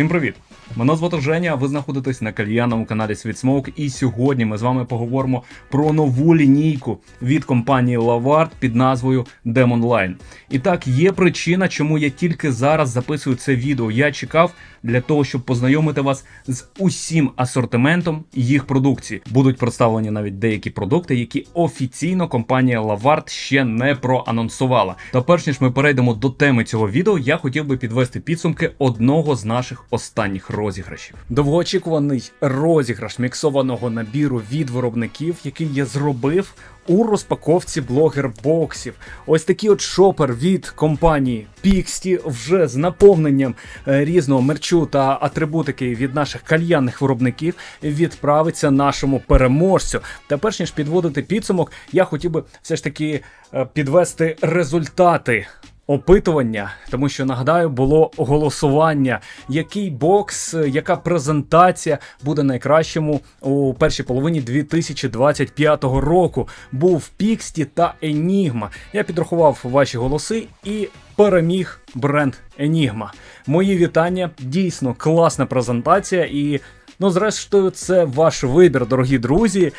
Всім привіт! Мене звати Женя, ви знаходитесь на кальянному каналі Світсмоук. І сьогодні ми з вами поговоримо про нову лінійку від компанії Lavard під назвою Demonline. І так, є причина, чому я тільки зараз записую це відео. Я чекав для того, щоб познайомити вас з усім асортиментом їх продукції. Будуть представлені навіть деякі продукти, які офіційно компанія Lavard ще не проанонсувала. Та перш ніж ми перейдемо до теми цього відео, я хотів би підвести підсумки одного з наших останніх розіграшів. Довгоочікуваний розіграш міксованого набіру від виробників, який я зробив у розпаковці блогер боксів. Ось такий от шопер від компанії Піксті вже з наповненням е, різного мерчу та атрибутики від наших кальянних виробників відправиться нашому переможцю. Та перш ніж підводити підсумок, я хотів би все ж таки е, підвести результати опитування, тому що нагадаю, було голосування, який бокс, яка презентація буде найкращому у першій половині 2025 року. Був Піксті та Енігма. Я підрахував ваші голоси і переміг бренд Енігма. Мої вітання, дійсно класна презентація, і ну, зрештою, це ваш вибір, дорогі друзі.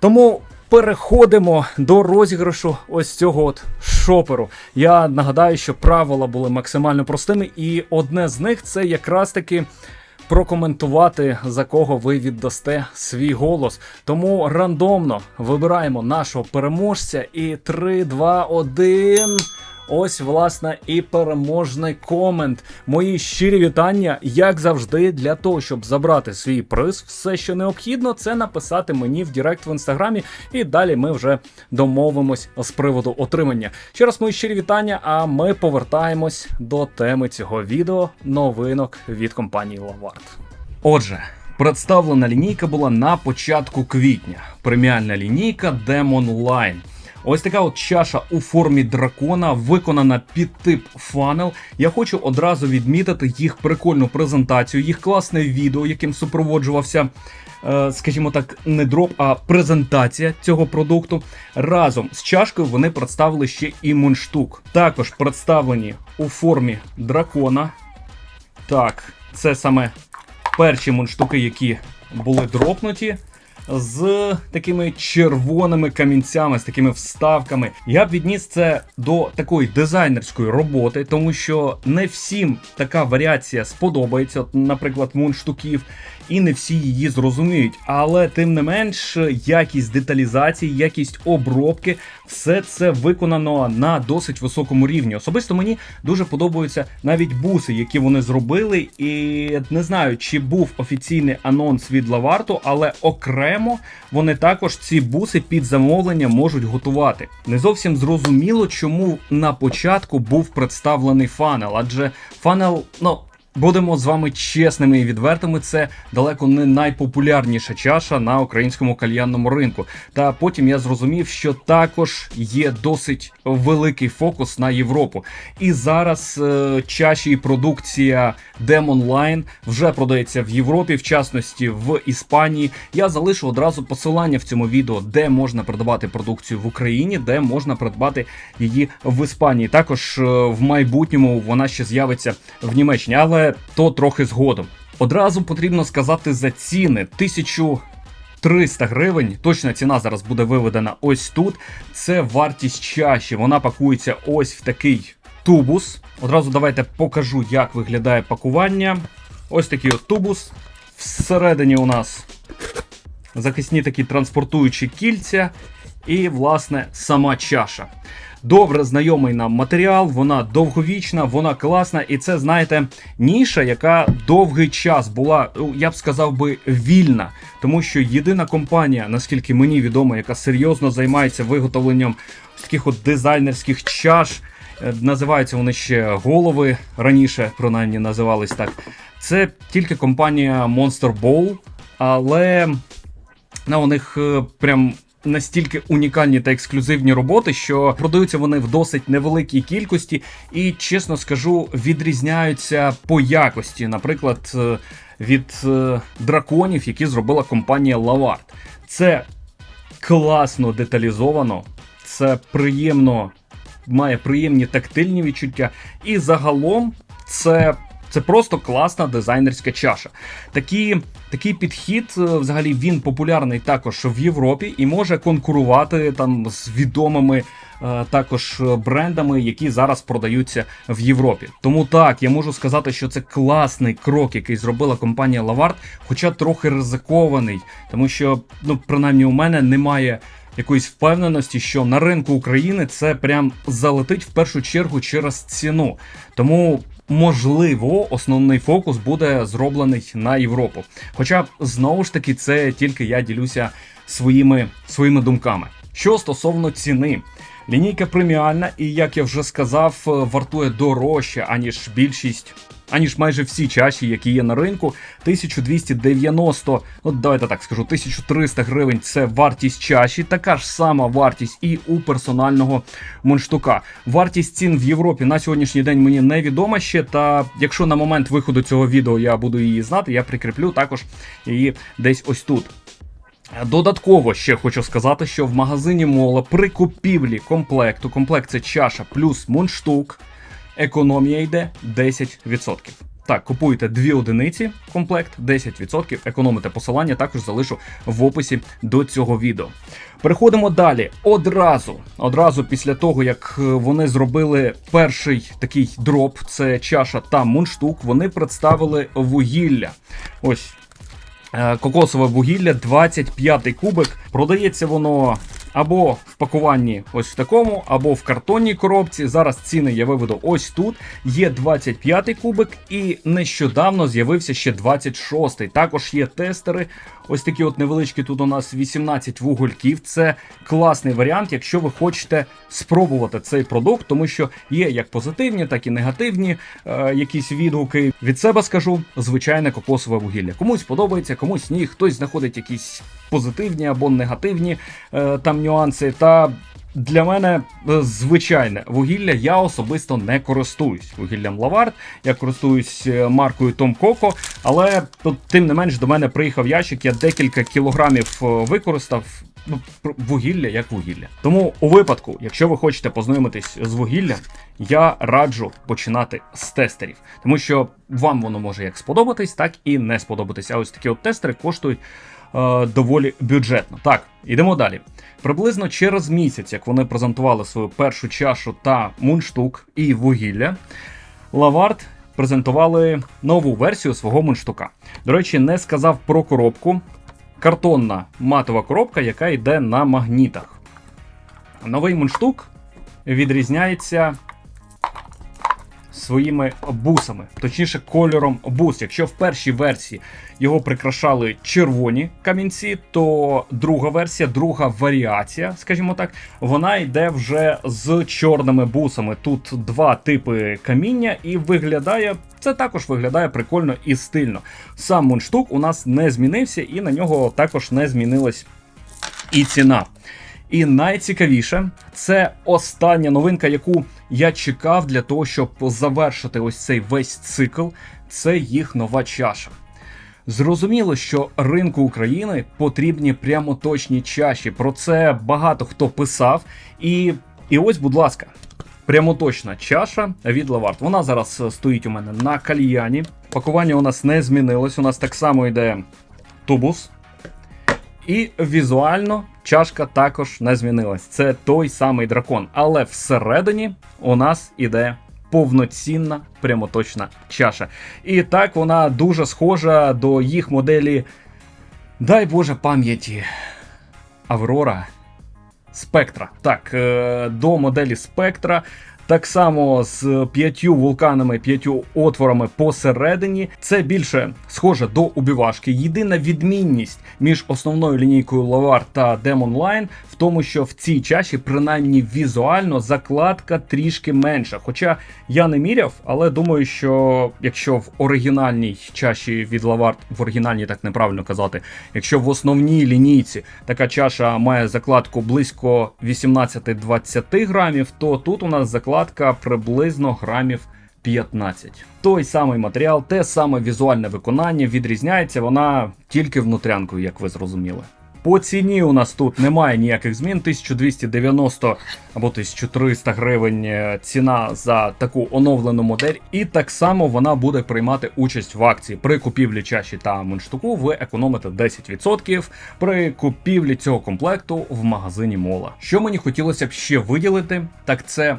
Тому переходимо до розіграшу ось цього от шоперу. Я нагадаю, що правила були максимально простими, і одне з них це якраз таки. Прокоментувати за кого ви віддасте свій голос. Тому рандомно вибираємо нашого переможця. І 3, 2, 1. Ось, власне, і переможний комент. Мої щирі вітання, як завжди, для того, щоб забрати свій приз, все, що необхідно, це написати мені в Директ в інстаграмі, і далі ми вже домовимось з приводу отримання. Ще раз мої щирі вітання, а ми повертаємось до теми цього відео новинок від компанії Lavard. Отже. Представлена лінійка була на початку квітня. Преміальна лінійка Demon Line. Ось така от чаша у формі дракона, виконана під тип фанел. Я хочу одразу відмітити їх прикольну презентацію, їх класне відео, яким супроводжувався, е, скажімо так, не дроп, а презентація цього продукту. Разом з чашкою вони представили ще і мундштук. Також представлені у формі дракона. Так, це саме перші мундштуки, які були дропнуті з такими червоними камінцями, з такими вставками. Я б відніс це до такої дизайнерської роботи, тому що не всім така варіація сподобається, От, наприклад, мундштуків, і не всі її зрозуміють. Але тим не менш, якість деталізації, якість обробки, все це виконано на досить високому рівні. Особисто мені дуже подобаються навіть буси, які вони зробили. І не знаю, чи був офіційний анонс від Лаварту, але окремо вони також ці буси під замовлення можуть готувати. Не зовсім зрозуміло, чому на початку був представлений фанел, адже фанел, ну. Будемо з вами чесними і відвертими. Це далеко не найпопулярніша чаша на українському кальянному ринку. Та потім я зрозумів, що також є досить великий фокус на Європу. І зараз е, чаші і продукція Demon Line вже продається в Європі, в частності в Іспанії. Я залишу одразу посилання в цьому відео, де можна придбати продукцію в Україні, де можна придбати її в Іспанії. Також е, в майбутньому вона ще з'явиться в Німеччині, але то трохи згодом. Одразу потрібно сказати за ціни. 1300 гривень. Точна ціна зараз буде виведена ось тут. Це вартість чаші. Вона пакується ось в такий тубус. Одразу давайте покажу, як виглядає пакування. Ось такий от тубус. Всередині у нас захисні такі транспортуючі кільця, і, власне, сама чаша. Добре знайомий нам матеріал, вона довговічна, вона класна, і це, знаєте, ніша, яка довгий час була, ну, я б сказав би, вільна. Тому що єдина компанія, наскільки мені відомо, яка серйозно займається виготовленням таких от дизайнерських чаш. е, Називаються вони ще голови раніше, принаймні називались так. Це тільки компанія Monster Bowl, але на у них е, прям настільки унікальні та ексклюзивні роботи, що продаються вони в досить невеликій кількості, і чесно скажу, відрізняються по якості, наприклад, е, від е, драконів, які зробила компанія Lavard. Це класно деталізовано, це приємно, має приємні тактильні відчуття, і загалом це Це просто класна дизайнерська чаша. Такі, такий підхід, е, взагалі, він популярний також в Європі і може конкурувати там з відомими е, також брендами, які зараз продаються в Європі. Тому так, я можу сказати, що це класний крок, який зробила компанія Lavard, хоча трохи ризикований, тому що, ну, принаймні, у мене немає. Якоїсь впевненості, що на ринку України це прям залетить в першу чергу через ціну. Тому можливо, основний фокус буде зроблений на Європу. Хоча знову ж таки, це тільки я ділюся своїми, своїми думками. Що стосовно ціни. Лінійка преміальна, і як я вже сказав, вартує дорожче, аніж більшість, аніж майже всі чаші, які є на ринку. 1290, ну давайте так скажу, 1300 гривень це вартість чаші, така ж сама вартість і у персонального мундштука. Вартість цін в Європі на сьогоднішній день мені невідома ще. Та якщо на момент виходу цього відео я буду її знати, я прикріплю також її десь ось тут. Додатково ще хочу сказати, що в магазині Мола при купівлі комплекту, комплект це чаша плюс мундштук, економія йде 10%. Так, купуєте дві одиниці, комплект 10%, економите посилання, також залишу в описі до цього відео. Переходимо далі. Одразу, одразу після того, як е, вони зробили перший такий дроп, це чаша та мундштук, вони представили вугілля. Ось Е, Кокосове вугілля, 25 кубик. Продається воно або в пакуванні ось в такому, або в картонній коробці. Зараз ціни я виведу ось тут. Є 25-й кубик, і нещодавно з'явився ще 26-й. Також є тестери. Ось такі от невеличкі. Тут у нас 18 вугольків. Це класний варіант, якщо ви хочете спробувати цей продукт, тому що є як позитивні, так і негативні е, якісь відгуки. Від себе скажу звичайне кокосове вугілля. Комусь подобається, комусь ні. Хтось знаходить якісь позитивні або негативні е, там нюанси. Та для мене е, звичайне вугілля я особисто не користуюсь вугіллям Лавард. Я користуюсь е, маркою Tom Coco, але тим не менш до мене приїхав ящик. Я декілька кілограмів е, використав. Ну, вугілля як вугілля. Тому у випадку, якщо ви хочете познайомитись з вугіллям, я раджу починати з тестерів, тому що вам воно може як сподобатись, так і не сподобатись. А ось такі от тестери коштують доволі бюджетно. Так, ідемо далі. Приблизно через місяць, як вони презентували свою першу чашу та мундштук і вугілля, Лавард презентували нову версію свого мундштука. До речі, не сказав про коробку. Картонна матова коробка, яка йде на магнітах. Новий мундштук відрізняється своїми бусами, точніше, кольором бус. Якщо в першій версії його прикрашали червоні камінці, то друга версія, друга варіація, скажімо так, вона йде вже з чорними бусами. Тут два типи каміння, і виглядає. Це також виглядає прикольно і стильно. Сам мундштук у нас не змінився, і на нього також не змінилась і ціна. І найцікавіше, це остання новинка, яку я чекав для того, щоб завершити ось цей весь цикл. Це їх нова чаша. Зрозуміло, що ринку України потрібні прямо точні чаші. Про це багато хто писав. І, і ось, будь ласка, прямоточна чаша від Лавард. Вона зараз е, стоїть у мене на кальяні. Пакування у нас не змінилось. У нас так само йде тубус. І візуально чашка також не змінилась. Це той самий дракон. Але всередині у нас іде повноцінна прямоточна чаша. І так вона дуже схожа до їх моделі. Дай Боже пам'яті. Аврора. Спектра. Так, е, до моделі Спектра. Так само з п'ятью вулканами, п'ятью отворами посередині. Це більше схоже до убівашки. Єдина відмінність між основною лінійкою Лавар та Demon Line в тому, що в цій чаші, принаймні візуально, закладка трішки менша. Хоча я не міряв, але думаю, що якщо в оригінальній чаші від Лавард, в оригінальній так неправильно казати, якщо в основній лінійці така чаша має закладку близько 18-20 грамів, то тут у нас закладка приблизно грамів 15. Той самий матеріал, те саме візуальне виконання, відрізняється вона тільки внутрянкою, як ви зрозуміли. По ціні у нас тут немає ніяких змін. 1290 або 1300 гривень е, ціна за таку оновлену модель, і так само вона буде приймати участь в акції. При купівлі чаші та мундштуку ви економите 10% при купівлі цього комплекту в магазині Мола. Що мені хотілося б ще виділити, так це.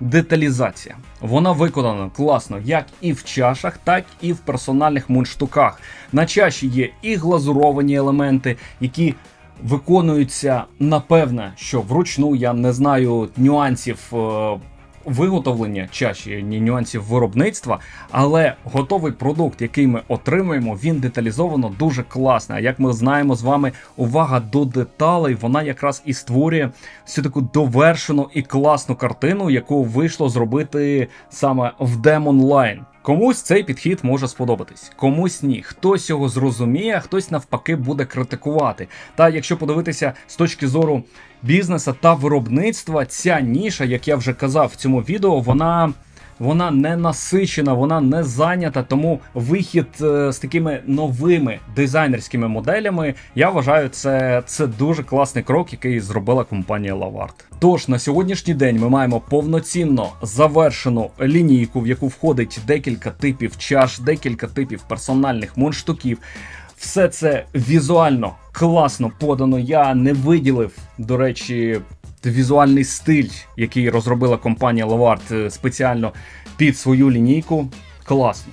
Деталізація. Вона виконана класно як і в чашах, так і в персональних мундштуках. На чаші є і глазуровані елементи, які виконуються напевне, що вручну я не знаю нюансів. Виготовлення чаші, ні нюансів виробництва, але готовий продукт, який ми отримуємо, він деталізовано дуже класно. А як ми знаємо з вами, увага до деталей, вона якраз і створює всю таку довершену і класну картину, яку вийшло зробити саме в Line. Комусь цей підхід може сподобатись, комусь ні. Хтось його зрозуміє, хтось навпаки буде критикувати. Та якщо подивитися з точки зору бізнесу та виробництва, ця ніша, як я вже казав в цьому відео, вона. Вона не насичена, вона не зайнята, тому вихід е, з такими новими дизайнерськими моделями, я вважаю, це, це дуже класний крок, який зробила компанія Lavard. Тож на сьогоднішній день ми маємо повноцінно завершену лінійку, в яку входить декілька типів чаш, декілька типів персональних мундштуків. Все це візуально класно подано. Я не виділив, до речі, візуальний стиль, який розробила компанія Lavard е, спеціально під свою лінійку. Класно.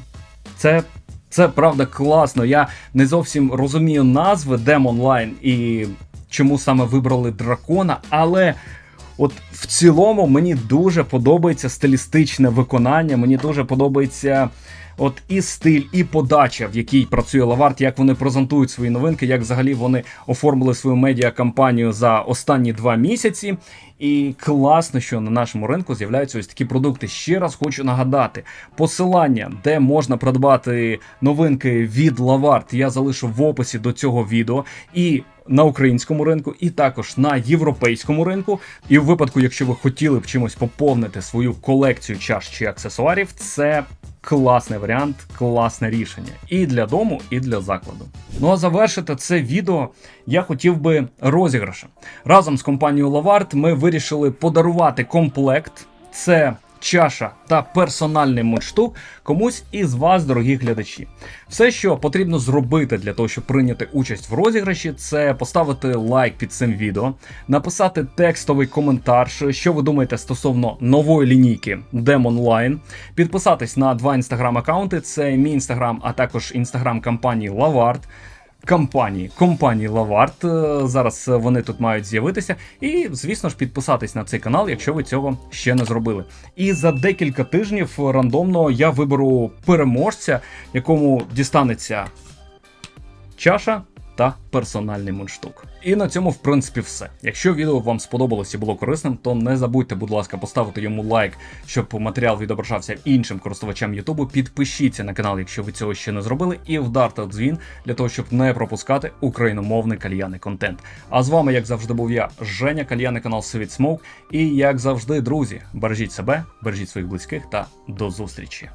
Це, це правда класно. Я не зовсім розумію назви Demon Line і чому саме вибрали дракона, але. От в цілому мені дуже подобається стилістичне виконання. Мені дуже подобається от і стиль, і подача, в якій працює Лаварт, як вони презентують свої новинки, як взагалі вони оформили свою медіакампанію за останні два місяці. І класно, що на нашому ринку з'являються ось такі продукти. Ще раз хочу нагадати: посилання, де можна придбати новинки від Лаварт, я залишу в описі до цього відео. І на українському ринку, і також на європейському ринку. І в випадку, якщо ви хотіли б чимось поповнити свою колекцію чаш чи аксесуарів, це класний варіант, класне рішення і для дому, і для закладу. Ну а завершити це відео я хотів би розіграшем. Разом з компанією Lavard ми вирішили подарувати комплект. Це чаша та персональний мундштук комусь із вас, дорогі глядачі. Все, що потрібно зробити для того, щоб прийняти участь в розіграші, це поставити лайк під цим відео, написати текстовий коментар, що ви думаєте стосовно нової лінійки Line, підписатись на два інстаграм-аккаунти: це мій інстаграм, а також інстаграм компанії Lavard компанії, компанії Lavard. Е, Зараз вони тут мають з'явитися. І, звісно ж, підписатись на цей канал, якщо ви цього ще не зробили. І за декілька тижнів рандомно я виберу переможця, якому дістанеться чаша. Та персональний мундштук. І на цьому, в принципі, все. Якщо відео вам сподобалось і було корисним, то не забудьте, будь ласка, поставити йому лайк, щоб матеріал відображався іншим користувачам Ютубу. Підпишіться на канал, якщо ви цього ще не зробили, і вдарте дзвін для того, щоб не пропускати україномовний кальяний контент. А з вами, як завжди, був я, Женя, кальяний канал Світ Смоук. І як завжди, друзі, бережіть себе, бережіть своїх близьких та до зустрічі.